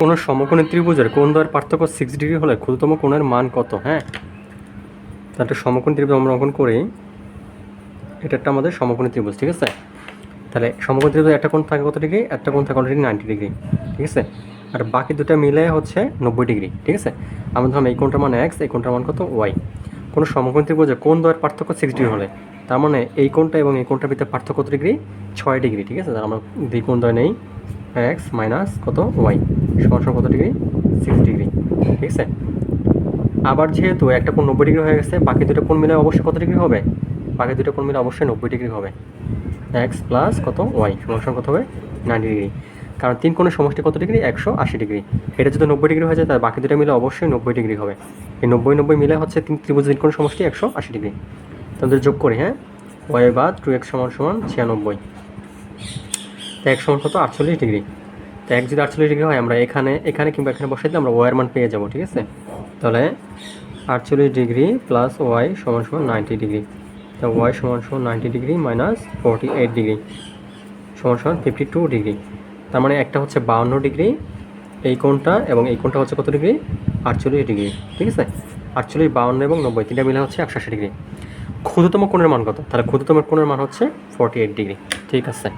কোনো সমকোণী ত্রিভুজের কোন দ্বয়ের পার্থক্য সিক্স ডিগ্রি হলে ক্ষুদ্রতম কোণের মান কত? হ্যাঁ? একটা সমকোণী ত্রিভুজ আমরা অঙ্কন করি। এটা একটা আমাদের সমকোণী ত্রিভুজ, ঠিক আছে? তাহলে সমকোণী ত্রিভুজ একটা কোণ থাকে কত ডিগ্রি একটা কোণ থাকে অলরেডি নাইনটি ডিগ্রি ঠিক আছে? আর বাকি দুটো মিলে হচ্ছে নব্বই ডিগ্রি ঠিক আছে? আমরা ধরলাম এই কোণটার মান এক্স এই কোণটার মান কত? ওয়াই কোনো সমকোণী ত্রিভুজে কোণ দ্বয়ের পার্থক্য সিক্স ডিগ্রি হলে, তার মানে এই কোণটা এবং এই কোণটার ভিতরে পার্থক্য কত ডিগ্রি ছয় ডিগ্রি ঠিক আছে? আমরা দুই কোণ দ্বয় নেই। এক্স মাইনাস কত? ওয়াই সমান কত ডিগ্রি সিক্স ডিগ্রি ঠিক আছে? আবার যেহেতু একটা কোণ নব্বই ডিগ্রি হয়ে গেছে, বাকি দুটো কোণ মিলে অবশ্যই কত ডিগ্রি হবে? বাকি দুটো কোণ মিলে অবশ্যই নব্বই ডিগ্রি হবে। এক্স প্লাস কত? ওয়াই সমান কত হবে? নাইনটি ডিগ্রি কারণ তিন কোণের সমষ্টি কত ডিগ্রি একশো আশি ডিগ্রি এটা যদি নব্বই ডিগ্রি হয়ে যায়, তাহলে বাকি দুটো মিলে অবশ্যই নব্বই ডিগ্রি হবে। এই নব্বই নব্বই মিলে হচ্ছে তিন ত্রিভুজ তিন কোণের সমষ্টি একশো আশি ডিগ্রি তাদের যোগ করি হ্যাঁ? ওয়াই বাদ টু এক্স সমান সমান ছিয়ানব্বই। এক সমান কত আটচল্লিশ ডিগ্রি তো এক যদি আটচল্লিশ ডিগ্রি হয়, আমরা এখানে এখানে কিংবা এখানে বসাই দিলে আমরা ওয়াইয়ের মান পেয়ে যাব, ঠিক আছে? তাহলে আটচল্লিশ ডিগ্রি প্লাস ওয়াই সমান সমান নাইনটি ডিগ্রি তো ওয়াই সমান সমান ninety degree minus forty eight degree সমান সমান ফিফটি টু ডিগ্রি তার মানে একটা হচ্ছে বাউন্ন ডিগ্রি এই কোণটা এবং এই কোণটা হচ্ছে কত ডিগ্রি আটচল্লিশ ডিগ্রি ঠিক আছে? আটচল্লিশ, বাউন্ন এবং নব্বই, তিনটা মিলে হচ্ছে একশো আশি ডিগ্রি ক্ষুদ্রতম কোণের মান কত? তাহলে ক্ষুদ্রতম কোণের মান হচ্ছে ফোরটি এইট ডিগ্রি ঠিক আছে?